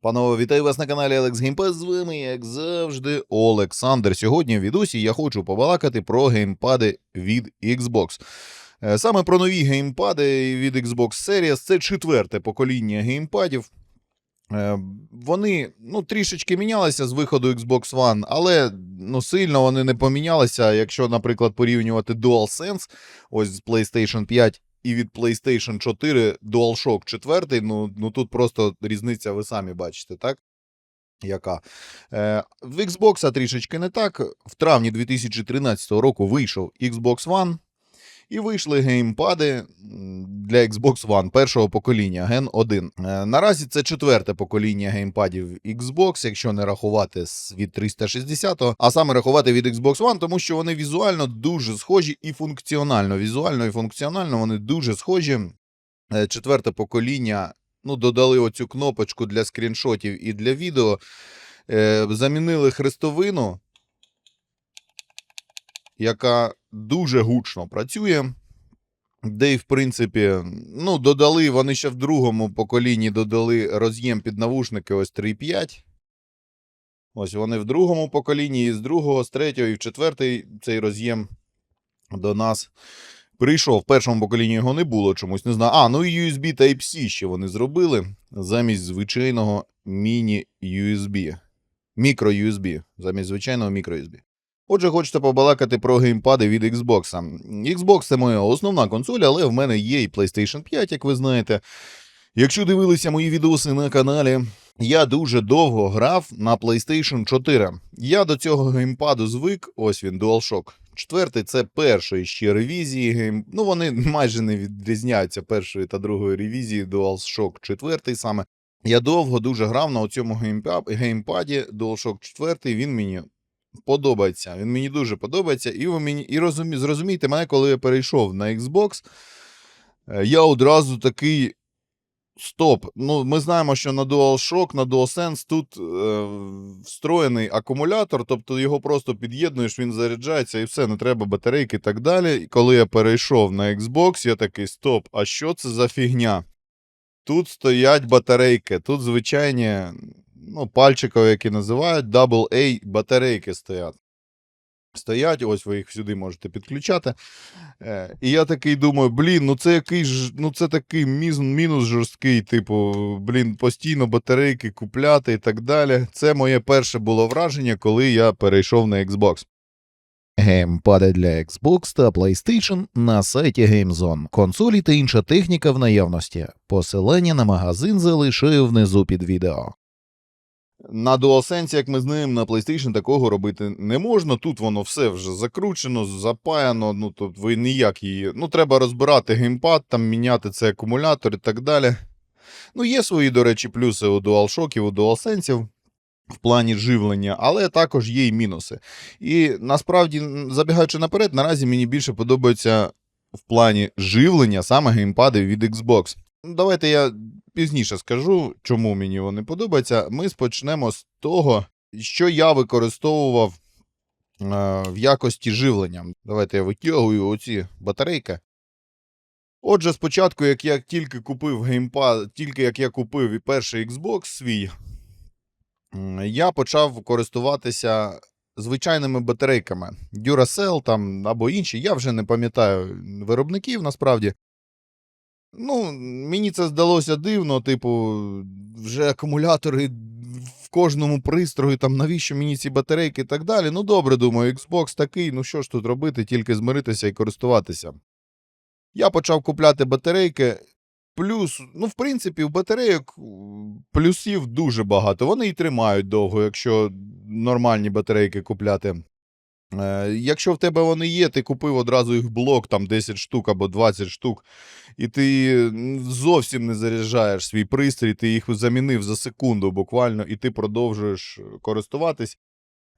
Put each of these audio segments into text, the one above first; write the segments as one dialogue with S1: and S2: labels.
S1: Панове, вітаю вас на каналі Game Pass. З вами, як завжди, Олександр. Сьогодні в відосі я хочу побалакати про геймпади від Xbox. Е, Саме про нові геймпади від Xbox Series. Це четверте покоління геймпадів. Е, Вони ну, трішечки мінялися з виходу Xbox One, але ну, сильно вони не помінялися. Якщо, наприклад, порівнювати DualSense ось з PlayStation 5 і від PlayStation 4 DualShock 4, ну, ну тут просто різниця, ви самі бачите, так? Яка? Е, в Xbox трішечки не так. В травні 2013 року вийшов Xbox One. І вийшли геймпади для Xbox One першого покоління Gen 1. Е, Наразі це четверте покоління геймпадів Xbox, якщо не рахувати від 360, а саме рахувати від Xbox One, тому що вони візуально дуже схожі і функціонально. Візуально і функціонально вони дуже схожі. Е, Четверте покоління. Ну, додали оцю кнопочку для скріншотів і для відео. Е, замінили хрестовину, яка дуже гучно працює. Де й, в принципі, ну, додали, вони ще в другому поколінні додали роз'єм під навушники ось 3.5. Ось вони в другому поколінні, і з другого, з третього, і в четвертий цей роз'єм до нас прийшов. В першому поколінні його не було чомусь, не знаю. А, ну і USB Type-C ще вони зробили замість звичайного міні-USB. Мікро-USB. Замість звичайного мікро-USB. Отже, хочете побалакати про геймпади від Xbox. Xbox це моя основна консоль, але в мене є і PlayStation 5, як ви знаєте. Якщо дивилися мої відоси на каналі, я дуже довго грав на PlayStation 4. Я до цього геймпаду звик, ось він, DualShock. Четвертий це першої ще ревізії. Ну, вони майже не відрізняються першої та другої ревізії DualShock 4 саме. Я довго дуже грав на цьому геймпаді DualShock 4, він мені подобається. Він мені дуже подобається. І ви мені і розумі, зрозумійте мене, коли я перейшов на Xbox, е, я одразу такий. Стоп. Ну, ми знаємо, що на DualShock, на DualSense тут е, встроєний акумулятор, тобто його просто під'єднуєш, він заряджається і все, не треба батарейки і так далі. І коли я перейшов на Xbox, я такий стоп, а що це за фігня? Тут стоять батарейки, тут звичайні ну, пальчикові, які називають AA батарейки стоять. Стоять, ось ви їх сюди можете підключати. Е, і я такий думаю, блін, ну це який ну це такий мінус жорсткий, типу, блін, постійно батарейки купляти і так далі. Це моє перше було враження, коли я перейшов на Xbox. Геймпади для Xbox та PlayStation на сайті GameZone. Консолі та інша техніка в наявності. Посилання на магазин залишаю внизу під відео. На DualSense, як ми знаємо, на PlayStation такого робити не можна. Тут воно все вже закручено, запаяно. Ну тут ви ніяк її. Ну, треба розбирати геймпад, там міняти цей акумулятор і так далі. Ну, є свої, до речі, плюси у DualShock, у DualSense в плані живлення, але також є й мінуси. І насправді, забігаючи наперед, наразі мені більше подобається в плані живлення саме геймпади від Xbox. Давайте я пізніше скажу, чому мені вони подобаються. Ми спочнемо з того, що я використовував е, в якості живлення. Давайте я витягую оці батарейки. Отже, спочатку, як я тільки купив геймпад, тільки як я купив і перший Xbox свій, я почав користуватися звичайними батарейками. Duracell там або інші. Я вже не пам'ятаю виробників насправді. Ну, мені це здалося дивно, типу, вже акумулятори в кожному пристрої, там навіщо мені ці батарейки і так далі. Ну, добре, думаю, Xbox такий, ну що ж тут робити, тільки змиритися і користуватися. Я почав купляти батарейки. Плюс, ну, в принципі, в батарейок плюсів дуже багато. Вони і тримають довго, якщо нормальні батарейки купляти. Е, якщо в тебе вони є, ти купив одразу їх блок, там 10 штук або 20 штук, і ти зовсім не заряджаєш свій пристрій, ти їх замінив за секунду буквально, і ти продовжуєш е, користуватись.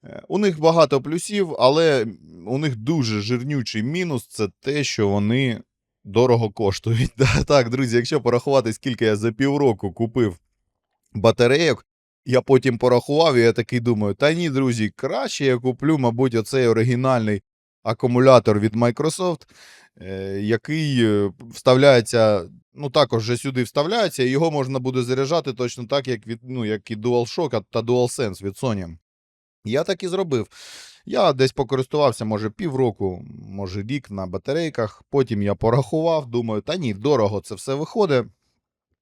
S1: Е, У них багато плюсів, але у них дуже жирнючий мінус це те, що вони дорого коштують. Так, друзі, якщо порахувати, скільки я за півроку купив батарейок, я потім порахував, і я такий думаю: та ні, друзі, краще я куплю, мабуть, оцей оригінальний акумулятор від Microsoft, е, який е, вставляється, ну також же сюди вставляється, і його можна буде заряджати точно так, як, від, ну, як і DualShock та DualSense від Sony. Я так і зробив. Я десь покористувався, може, півроку, може, рік на батарейках. Потім я порахував, думаю, та ні, дорого це все виходить.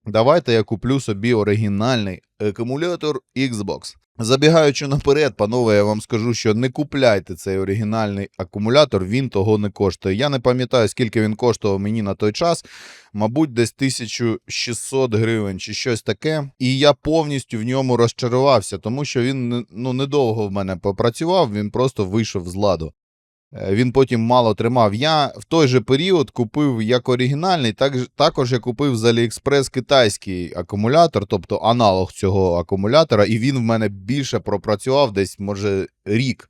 S1: Давайте я куплю собі оригінальний акумулятор Xbox. Забігаючи наперед, панове, я вам скажу, що не купляйте цей оригінальний акумулятор, він того не коштує. Я не пам'ятаю, скільки він коштував мені на той час. Мабуть, десь 1600 гривень чи щось таке. І я повністю в ньому розчарувався, тому що він ну, недовго в мене попрацював, він просто вийшов з ладу. Е, Він потім мало тримав. Я в той же період купив як оригінальний, так, також я купив з AliExpress китайський акумулятор, тобто аналог цього акумулятора, і він в мене більше пропрацював десь, може, рік.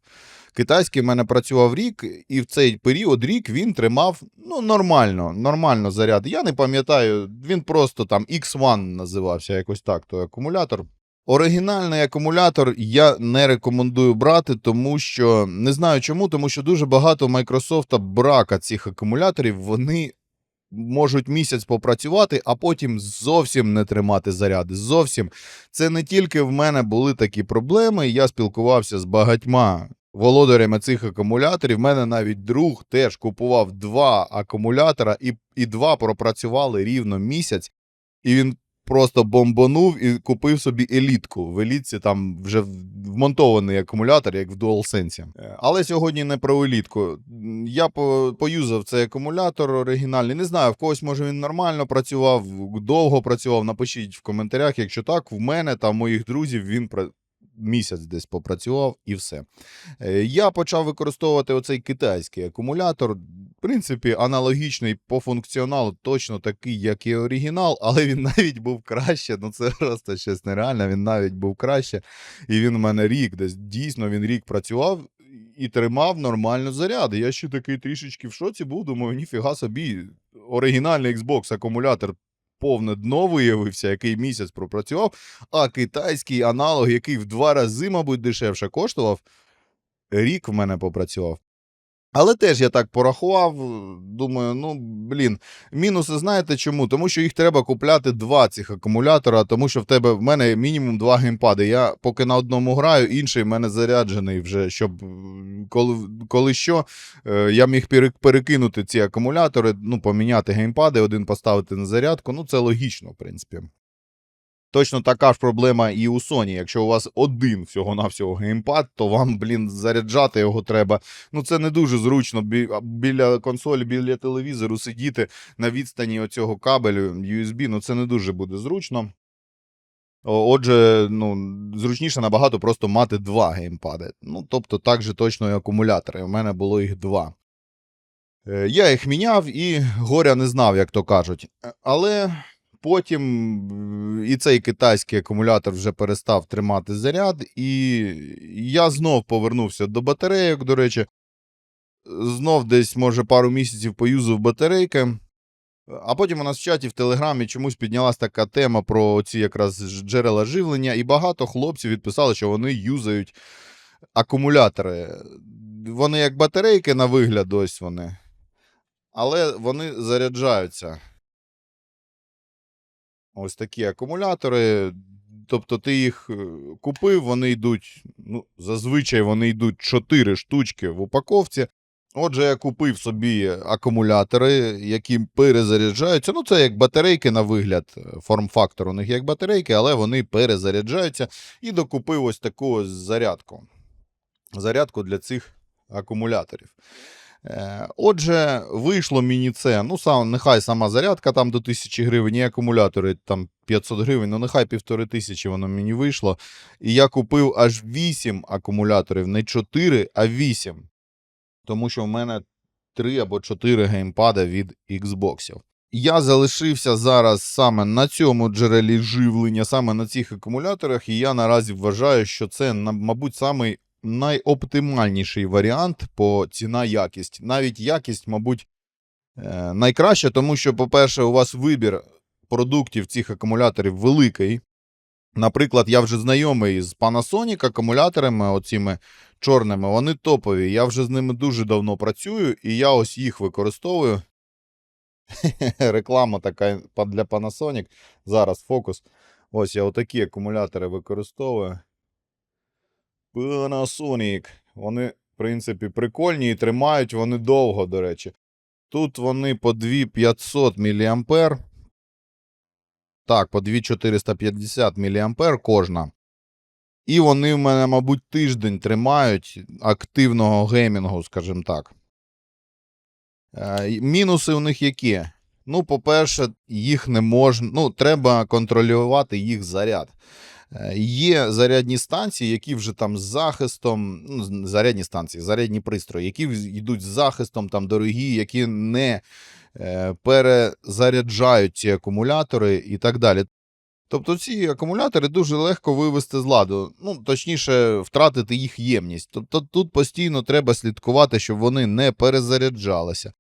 S1: Китайський в мене працював рік, і в цей період рік він тримав ну, нормально, нормально заряд. Я не пам'ятаю, він просто там X1 називався якось так, той акумулятор. Оригінальний акумулятор я не рекомендую брати, тому що не знаю чому, тому що дуже багато Microsoft брака цих акумуляторів. Вони можуть місяць попрацювати, а потім зовсім не тримати заряди. Зовсім це не тільки в мене були такі проблеми. Я спілкувався з багатьма володарями цих акумуляторів. В мене навіть друг теж купував два акумулятора, і, і два пропрацювали рівно місяць, і він просто бомбанув і купив собі елітку. В елітці там вже вмонтований акумулятор, як в DualSense. Е, Але сьогодні не про елітку. Я по- поюзав цей акумулятор оригінальний. Не знаю, в когось може він нормально працював, довго працював. Напишіть в коментарях, якщо так, в мене та моїх друзів він місяць десь попрацював і все. Е, Я почав використовувати оцей китайський акумулятор. В принципі, аналогічний по функціоналу, точно такий, як і оригінал, але він навіть був краще. Ну це просто щось нереальне. Він навіть був краще. І він у мене рік десь дійсно він рік працював і тримав нормально заряди. Я ще такий трішечки в шоці був. Думаю, ніфіга собі, оригінальний Xbox акумулятор. Повне дно виявився, який місяць пропрацював, а китайський аналог, який в два рази, мабуть, дешевше коштував, рік в мене попрацював. Але теж я так порахував, думаю, ну блін, мінуси знаєте чому? Тому що їх треба купляти два цих акумулятора, тому що в тебе в мене мінімум два геймпади. Я поки на одному граю, інший в мене заряджений вже, щоб коли, коли що, е, я міг перекинути ці акумулятори, ну, поміняти геймпади, один поставити на зарядку. Ну, це логічно, в принципі. Точно така ж проблема і у Sony. Якщо у вас один всього-навсього геймпад, то вам, блін, заряджати його треба. Ну, це не дуже зручно біля консолі, біля телевізору сидіти на відстані оцього кабелю USB. Ну, це не дуже буде зручно. Отже, ну, зручніше набагато просто мати два геймпади. Ну, тобто, так же точно і акумулятори. У мене було їх два. Е, Я їх міняв і горя не знав, як то кажуть. Е, Але потім і цей китайський акумулятор вже перестав тримати заряд, і я знов повернувся до батарейок, до речі. Знов десь, може, пару місяців поюзав батарейки. А потім у нас в чаті в Телеграмі чомусь піднялась така тема про ці якраз джерела живлення, і багато хлопців відписали, що вони юзають акумулятори. Вони як батарейки на вигляд, ось вони. Але вони заряджаються. Ось такі акумулятори. Тобто ти їх е, купив, вони йдуть, ну, зазвичай вони йдуть 4 штучки в упаковці. Отже, я купив собі акумулятори, які перезаряджаються. Ну, це як батарейки на вигляд. Форм-фактор у них як батарейки, але вони перезаряджаються. І докупив ось таку зарядку. Зарядку для цих акумуляторів. Е, Отже, вийшло мені це. Ну, сам, нехай сама зарядка там до 1000 гривень, і акумулятори там 500 гривень, ну нехай півтори тисячі воно мені вийшло. І я купив аж 8 акумуляторів, не 4, а 8. Тому що в мене 3 або 4 геймпада від Xbox. Я залишився зараз саме на цьому джерелі живлення, саме на цих акумуляторах, і я наразі вважаю, що це, мабуть, самий найоптимальніший варіант по ціна-якість. Навіть якість, мабуть, е, найкраща, тому що, по-перше, у вас вибір продуктів цих акумуляторів великий. Наприклад, я вже знайомий з Panasonic акумуляторами, оціми чорними, вони топові. Я вже з ними дуже давно працюю, і я ось їх використовую. Реклама така для Panasonic. Зараз фокус. Ось я отакі акумулятори використовую. Panasonic. Вони, в принципі, прикольні і тримають вони довго, до речі. Тут вони по 2500 мА. Так, по 2450 мА кожна. І вони в мене, мабуть, тиждень тримають активного геймінгу, скажімо так. Е, Мінуси у них які? Ну, по-перше, їх не можна. Ну, треба контролювати їх заряд. Е, Є зарядні станції, які вже там з захистом, ну, зарядні станції, зарядні пристрої, які йдуть з захистом, там дорогі, які не е, перезаряджають ці акумулятори і так далі. Тобто ці акумулятори дуже легко вивести з ладу, ну точніше, втратити їх ємність. Тобто тут постійно треба слідкувати, щоб вони не перезаряджалися,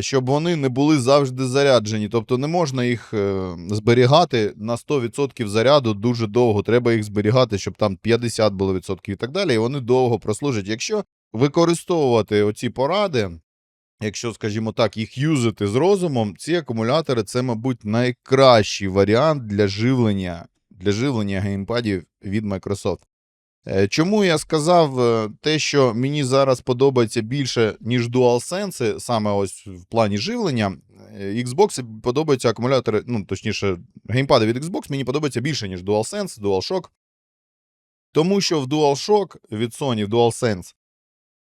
S1: щоб вони не були завжди заряджені. Тобто не можна їх е, зберігати на 100% заряду дуже довго. Треба їх зберігати, щоб там 50 було відсотків і так далі. І вони довго прослужать. Якщо використовувати оці поради, якщо, скажімо так, їх юзати з розумом, ці акумулятори це, мабуть, найкращий варіант для живлення, для живлення геймпадів від Microsoft. Е, Чому я сказав е, те, що мені зараз подобається більше, ніж DualSense, саме ось в плані живлення, е, Xbox подобаються акумулятори, ну, точніше, геймпади від Xbox мені подобаються більше, ніж DualSense, DualShock. Тому що в DualShock від Sony, в DualSense,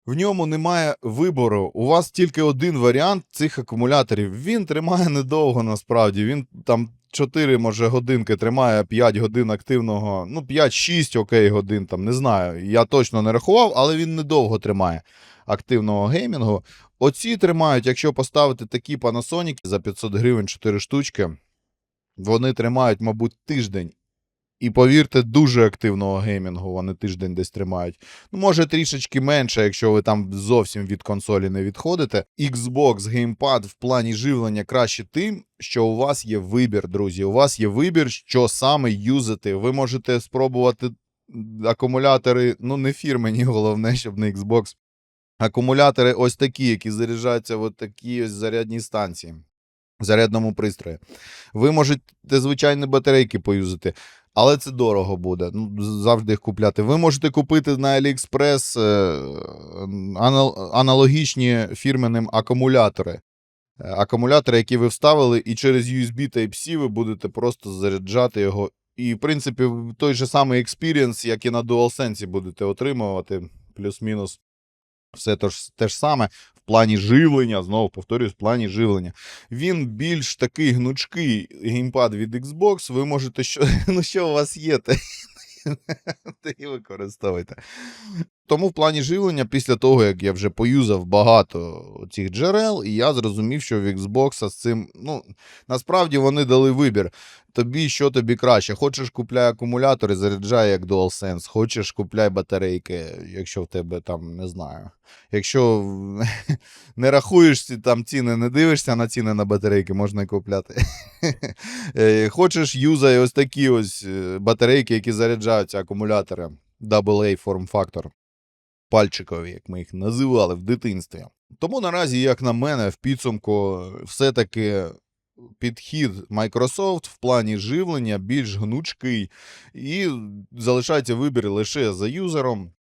S1: в ньому немає вибору. У вас тільки один варіант цих акумуляторів. Він тримає недовго насправді. Він там 4, може, годинки тримає 5 годин активного, ну, 5-6 окей годин, там не знаю. Я точно не рахував, але він недовго тримає активного геймінгу. Оці тримають, якщо поставити такі Panasonic за 500 гривень 4 штучки, вони тримають, мабуть, тиждень. І повірте, дуже активного геймінгу вони тиждень десь тримають. Ну, може, трішечки менше, якщо ви там зовсім від консолі не відходите. Xbox Gamepad в плані живлення краще тим, що у вас є вибір, друзі. У вас є вибір, що саме юзати. Ви можете спробувати акумулятори, ну не фірмені, головне, щоб не Xbox. Акумулятори ось такі, які заряджаються в такі ось зарядні станції. Зарядному пристрої. Ви можете звичайні батарейки поюзати. Але це дорого буде. Ну, завжди їх купляти. Ви можете купити на AliExpress е, анал- аналогічні фірменним акумулятори. Е, Акумулятори, які ви вставили, і через USB Type-C ви будете просто заряджати його. І, в принципі, той же самий експірієнс, як і на DualSense будете отримувати, плюс-мінус все то ж, те ж саме плані живлення, знову повторюсь, в плані живлення. Він більш такий гнучкий геймпад від Xbox. Ви можете що, ну що у вас є, те і використовуйте. Тому в плані живлення, після того, як я вже поюзав багато цих джерел, і я зрозумів, що в Xbox з цим, ну, насправді вони дали вибір. Тобі що тобі краще? Хочеш купляй акумулятори, заряджай як DualSense, хочеш купляй батарейки, якщо в тебе там не знаю. Якщо не рахуєш там ціни, не дивишся на ціни на батарейки, можна і купляти. Е, Хочеш, юзай ось такі ось е, батарейки, які заряджаються акумулятори AA форм-фактор. Пальчикові, як ми їх називали в дитинстві. Тому наразі, як на мене, в підсумку все-таки підхід Microsoft в плані живлення більш гнучкий, і залишається вибір лише за юзером.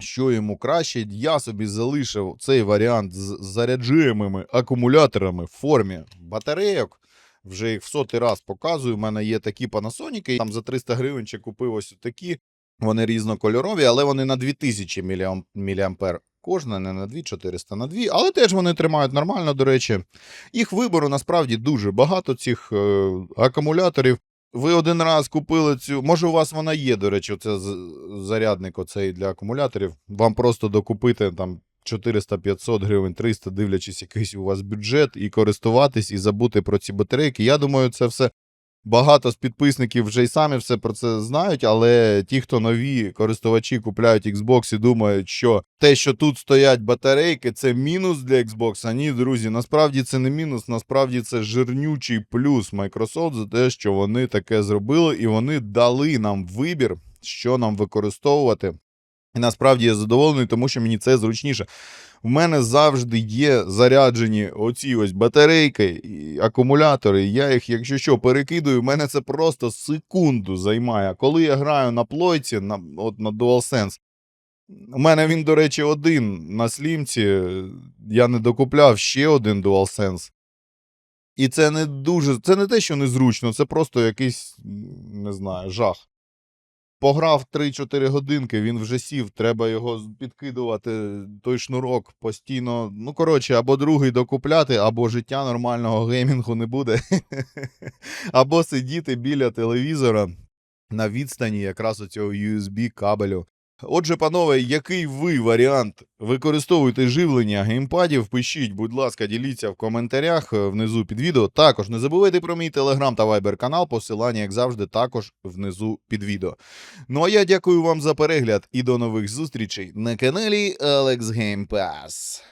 S1: Що йому краще, я собі залишив цей варіант з заряджуємими акумуляторами в формі батарейок. Вже їх в сотий раз показую. У мене є такі Panasonic, там за 300 гривень ще купив ось такі. Вони різнокольорові, але вони на 2000 мА кожна, не на 2400, на 2, але теж вони тримають нормально, до речі. Їх вибору насправді дуже багато цих е, акумуляторів. Ви один раз купили цю. Може, у вас вона є, до речі, це зарядник оцей для акумуляторів. Вам просто докупити там 400-500 гривень, 300, дивлячись, якийсь у вас бюджет, і користуватись, і забути про ці батарейки. Я думаю, це все Багато з підписників вже й самі все про це знають, але ті, хто нові користувачі купляють Xbox і думають, що те, що тут стоять батарейки, це мінус для Xbox. А ні, друзі, насправді це не мінус, насправді це жирнючий плюс Microsoft за те, що вони таке зробили, і вони дали нам вибір, що нам використовувати. І насправді я задоволений, тому що мені це зручніше. У мене завжди є заряджені оці ось батарейки акумулятори. Я їх, якщо що, перекидую, в мене це просто секунду займає. Коли я граю на плойці, на, от на DualSense, у мене він, до речі, один на слімці. Я не докупляв ще один DualSense. І це не дуже. Це не те, що незручно, це просто якийсь, не знаю, жах. Пограв 3-4 годинки, він вже сів, треба його підкидувати, той шнурок постійно. Ну, коротше, або другий докупляти, або життя нормального геймінгу не буде. або сидіти біля телевізора на відстані якраз оцього USB кабелю. Отже, панове, який ви варіант використовуєте живлення геймпадів? Пишіть, будь ласка, діліться в коментарях е, внизу під відео. Також не забувайте про мій телеграм та вайбер канал. Посилання, як завжди, також внизу під відео. Ну а я дякую вам за перегляд і до нових зустрічей на каналі Alex Game Pass.